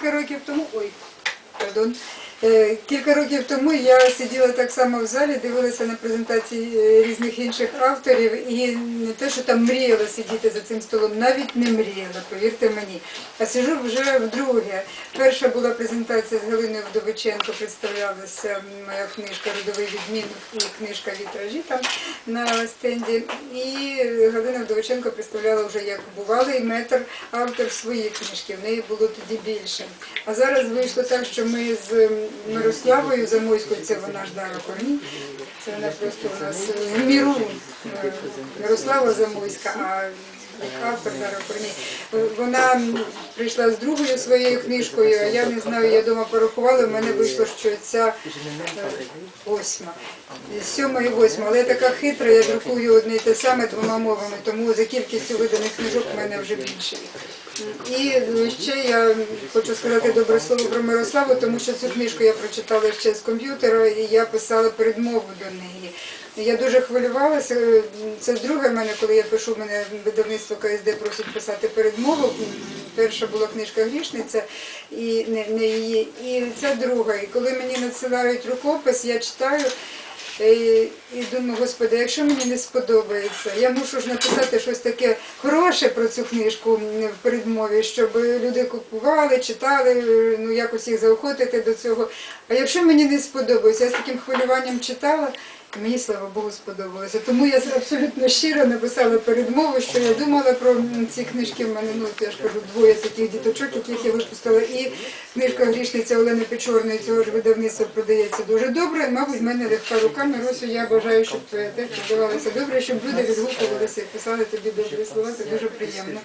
кілька років тому. Ой, пардон. Е, Кілька років тому я сиділа так само в залі, дивилася на презентації е, різних інших авторів і не те, що там мріяла сидіти за цим столом, навіть не мріяла, повірте мені. А сиджу вже вдруге. Перша була презентація з Галиною Вдовиченко, представлялася моя книжка Родовий відмінок і книжка Вітражі там на стенді. І Галина Вдовиченко представляла вже як бувалий метр автор своєї книжки. В неї було тоді більше. А зараз вийшло так, що ми з Мирославою Замойською, це вона ж Дара Корній, це вона просто у нас міру е, Мирослава Замойська, а автор Дара Корній. Вона прийшла з другою своєю книжкою, а я не знаю, я дома порахувала, в мене вийшло, що ця е, восьма. Сьома і восьма, але я така хитра, я друкую одне і те саме двома мовами, тому за кількістю виданих книжок в мене вже більше. І ще я хочу сказати добре слово про Мирославу, тому що цю книжку я прочитала ще з комп'ютера, і я писала передмову до неї. Я дуже хвилювалася. Це друге в мене, коли я пишу, мене видавництво КСД просить писати передмову. Перша була книжка Грішниця, і не, не її. І ця друга. І коли мені надсилають рукопис, я читаю. Е, І думаю, господи, якщо мені не сподобається, я мушу ж написати щось таке хороше про цю книжку в передмові, щоб люди купували, читали, е, ну якось їх заохотити до цього. А якщо мені не сподобається, я з таким хвилюванням читала, мені, слава Богу, сподобалося. Тому я абсолютно щиро написала передмову, що я думала про ці книжки. В мене, ну я ж кажу, двоє таких діточок, яких я випустила. І книжка Грішниця Олени Печорної цього ж видавництва продається дуже добре. Мабуть, в мене легка рука. Миросю, я бажаю, щоб твоя теж продавалася добре, щоб люди відгукувалися і писали тобі добрі слова. Це дуже приємно.